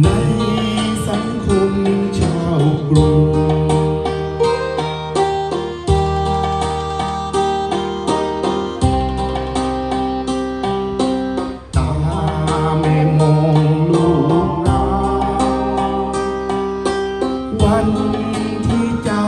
ในสังคมชาวกรุงตาไม่มองลูกเราวันที่เจ้า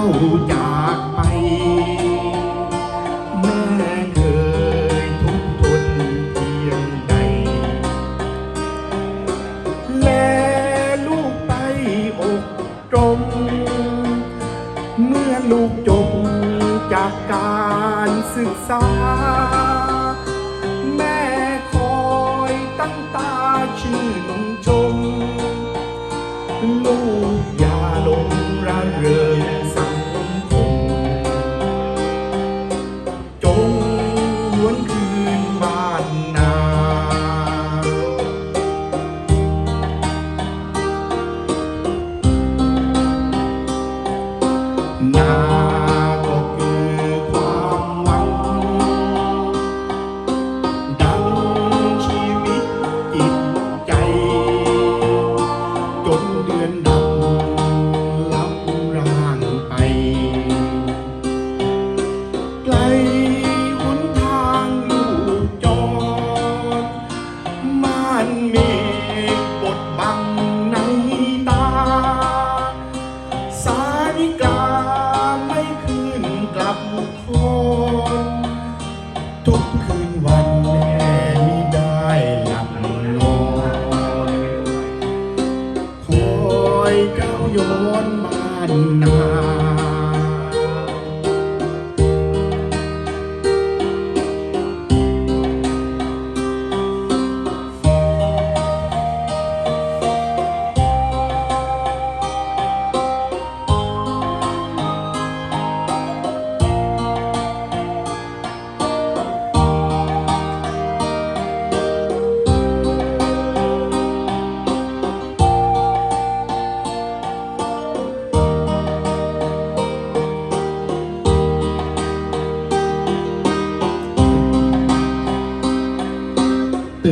ากการศึกษา แม่คอยตั้งตาชื่นชม ลูกอย่าลงระเริงสังคมจงหวนคืนบ้านนานา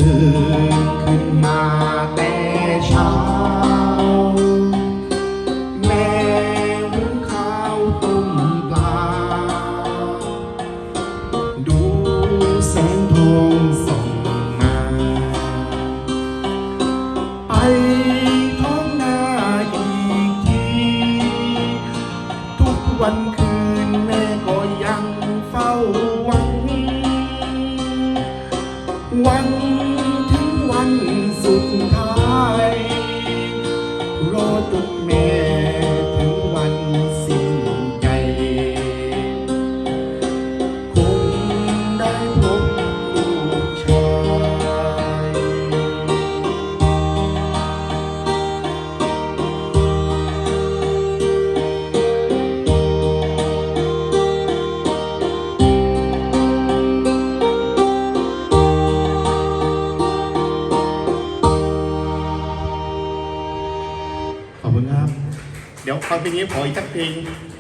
นขึ้นมาแต่เช้า 祝福他。 ดี๋ยวฟังเพลงนี้ขออีกสักเพลง